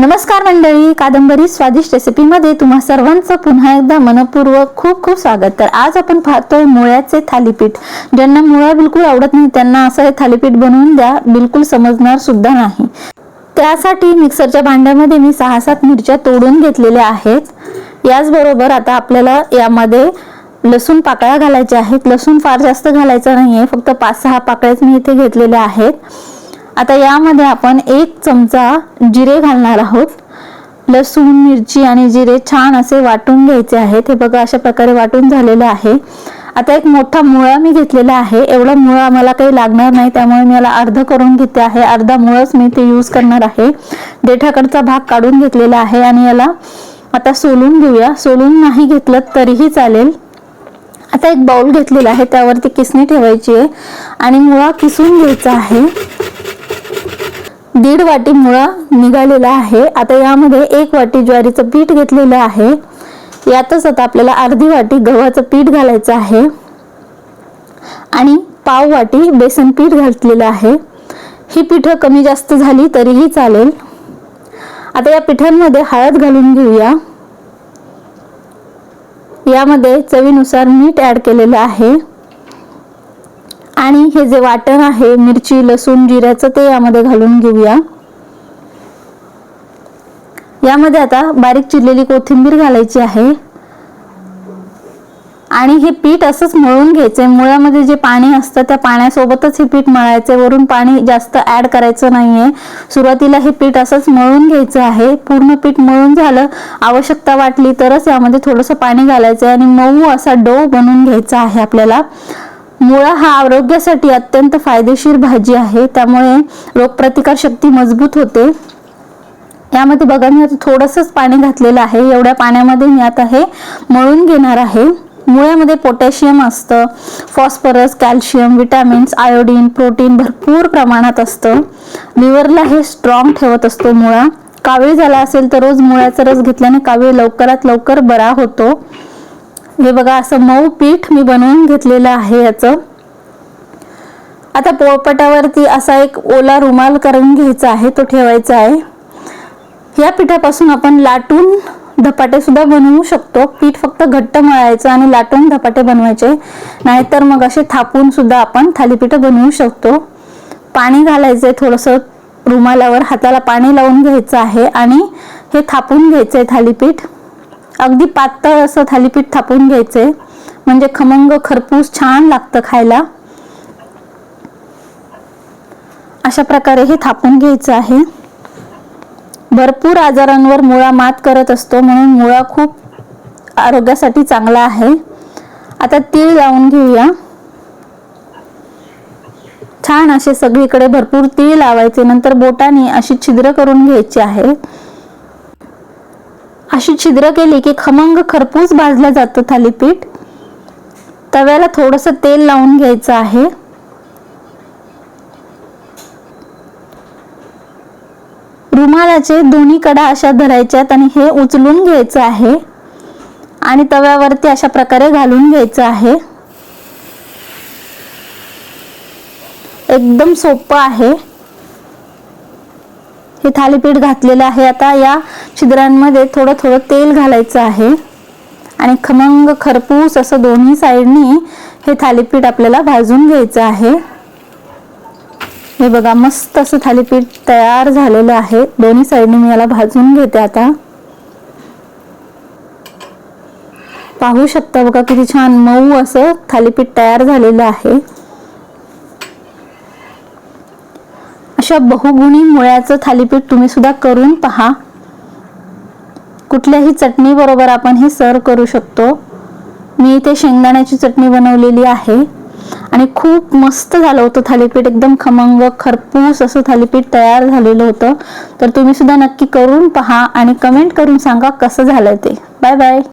नमस्कार मंडळी कादंबरी स्वादिष्ट रेसिपीमध्ये तुम्हा सर्वांचं पुन्हा एकदा मनपूर्वक खूप खूप स्वागत. तर आज आपण पाहतोय मुळ्याचे थालीपीठ. ज्यांना मुळा बिलकुल आवडत नाही त्यांना असं हे थालीपीठ बनवून द्या बिलकुल समजणार सुद्धा नाही. त्यासाठी मिक्सरच्या भांड्यामध्ये मी सहा सात मिरच्या तोडून घेतलेल्या आहेत. याचबरोबर आता आपल्याला यामध्ये लसूण पाकळ्या घालायच्या आहेत. लसूण फार जास्त घालायचा आहे फक्त पाच सहा पाकळ्याच मी इथे घेतलेल्या आहेत. आता यामध्ये आपण एक चमचा जिरे घालणार आहोत. लसूण मिरची आणि जिरे छान असे वाटून घ्यायचे आहेत. हे बघा अशा प्रकारे वाटून झालेलं आहे. आता एक मोठा मुळा मी घेतलेला आहे. एवढा मुळा मला काही लागणार नाही त्यामुळे मी याला अर्ध करून घेते आहे. अर्धा मुळच मी ते यूज करणार आहे. देठाकडचा भाग काढून घेतलेला आहे आणि याला आता सोलून घेऊया. सोलून नाही घेतलं तरीही चालेल. आता एक बाउल घेतलेला आहे. त्यावरती किसणी ठेवायची आहे. आणि मुळा किसून घ्यायचा आहे. दीड वाटी मुळा निघालेला आहे. आता यामध्ये एक वाटी ज्वारीचं पीठ घेतलेलं आहे. यातच आता आपल्याला अर्धी वाटी गव्हाचं पीठ घालायचं आहे. आणि पाव वाटी बेसन पीठ घातलेलं आहे. ही पिठं कमी जास्त झाली तरीही चालेल. आता या पिठांमध्ये हळद घालून घेऊया. यामध्ये चवीनुसार मीठ ॲड केलेलं आहे. आणि हे जे वाटण आहे मिरची लसूण जिऱ्याचं ते यामध्ये घालून घेऊया. यामध्ये आता बारीक चिरलेली कोथिंबीर घालायची आहे. आणि हे पीठ असंच मळून घ्यायचंय. मुळामध्ये जे पाणी असतं त्या पाण्यासोबतच हे पीठ मळायचंय. वरून पाणी जास्त ऍड करायचं नाहीये. सुरुवातीला हे पीठ असंच मळून घ्यायचं आहे. पूर्ण पीठ मळून झालं आवश्यकता वाटली तरच यामध्ये थोडंसं पाणी घालायचं आणि मऊ असा डो बनवून घ्यायचा आहे आपल्याला. मुळा हा आरोग्यासाठी अत्यंत फायदेशीर भाजी आहे. त्यामुळे रोगप्रतिकार शक्ती मजबूत होते. यामध्ये बघा मी आता थोडंसंच पाणी घातलेलं आहे. एवढ्या पाण्यामध्ये मी आता हे मळून घेणार आहे. मुळ्यामध्ये पोटॅशियम असतं phosphorus calcium vitamins iodine protein भरपूर प्रमाणात असतं. लिव्हरला हे स्ट्रॉंग ठेवत असतो मुळा. कावीळ झाला असेल तर रोज मुळ्याचा रस घेतल्याने कावीळ लवकरात लवकर बरा होतो. हे बघा असं मऊ पीठ मी बनवून घेतलेलं आहे याचं. आता पोळपटावरती असा एक ओला रुमाल करून घ्यायचा आहे तो ठेवायचा आहे. या पिठापासून आपण लाटून धपाटे सुद्धा बनवू शकतो. पीठ फक्त घट्ट मळायचं आणि लाटून धपाटे बनवायचे. नाहीतर मग असे थापून सुद्धा आपण थालीपीठ बनवू शकतो. पाणी घालायचंय थोडंसं रुमालावर हाताला पाणी लावून घ्यायचं आहे आणि हे थापून घ्यायचंय थालीपीठ. अगदी पातळ असं थालीपीठ थापून घ्यायचंय म्हणजे खमंग खरपूस छान लागतं खायला. अशा प्रकारे हे थापून घ्यायचं आहे. भरपूर आजारांवर मुळा मात करत असतो म्हणून मुळा खूप आरोग्यासाठी चांगला आहे. आता तीळ लावून घेऊया. छान असे सगळीकडे भरपूर तीळ लावायचे नंतर बोटाने अशी छिद्र करून घ्यायची आहे. अशी छिद्र केली की खमंग खरपूस भाजला जातो थालीपीठ. तव्याला थोडस तेल लावून घ्यायचं आहे. रुमालाचे दोन्ही कडा अशा धरायच्यात आणि हे उचलून घ्यायचं आहे. आणि तव्यावरती अशा प्रकारे घालून घ्यायचं आहे. एकदम सोपं आहे. हे थालीपीठ घातलेलं आहे. आता या छिद्रांमध्ये थोडं थोडं तेल घालायचं आहे. आणि खमंग खरपूस असं दोन्ही साईडनी हे थालीपीठ आपल्याला भाजून घ्यायचं आहे. हे बघा मस्त असं थालीपीठ तयार झालेलं आहे. दोन्ही साईडने मी याला भाजून घेते आता. पाहू शकता बघा किती छान मऊ असं थालीपीठ तयार झालेलं आहे. अशा बहुगुणी मुळ्याचं थालीपीठ तुम्ही सुद्धा करून पहा. कुठल्याही चटणी बरोबर आपण हे सर्व करू शकतो. मी इथे शेंगदाण्याची चटणी बनवलेली आहे. आणि खूप मस्त झालं होतं थालीपीठ. एकदम खमंग खरपूस असं थालीपीठ तयार झालेलं होतं. तर तुम्ही सुद्धा नक्की करून पहा आणि कमेंट करून सांगा कसं झालं ते. Bye bye